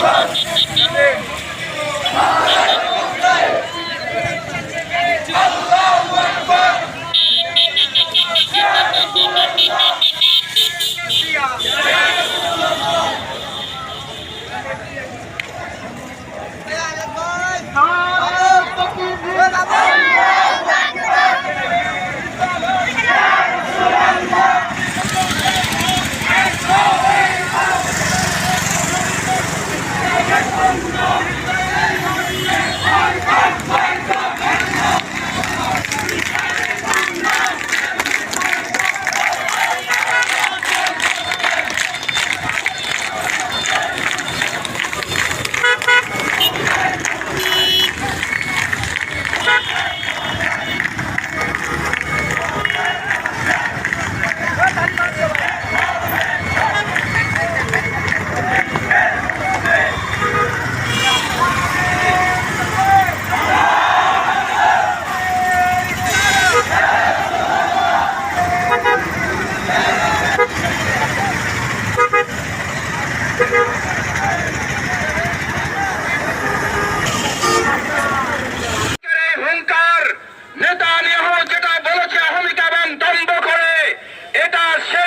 drugs.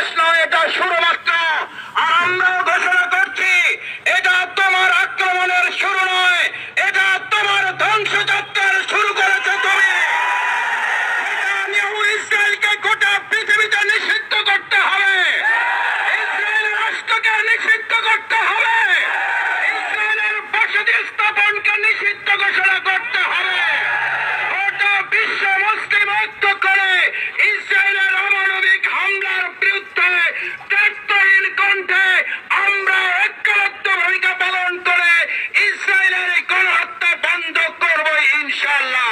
শেষ নয়, এটা শুরু মাত্র আর আমরাও ঘোষণা করছি, এটা তোমার আক্রমণের শুরু নয়, এটা তোমার ধ্বংসযাত্রার শুরু করেছে তুমি। ইসরায়েলকে গোটা পৃথিবীতে নিষিদ্ধ করতে হবে। ইসরায়েল রাষ্ট্রকে নিষিদ্ধ করতে হবে। ইসরায়েলের বসতি স্থাপনকে নিষিদ্ধ ঘোষণা কণ্ঠে আমরা ঐক্যবদ্ধ ভূমিকা পালন করে ইসরায়েলের গণহত্যা বন্ধ করব ইনশাল্লাহ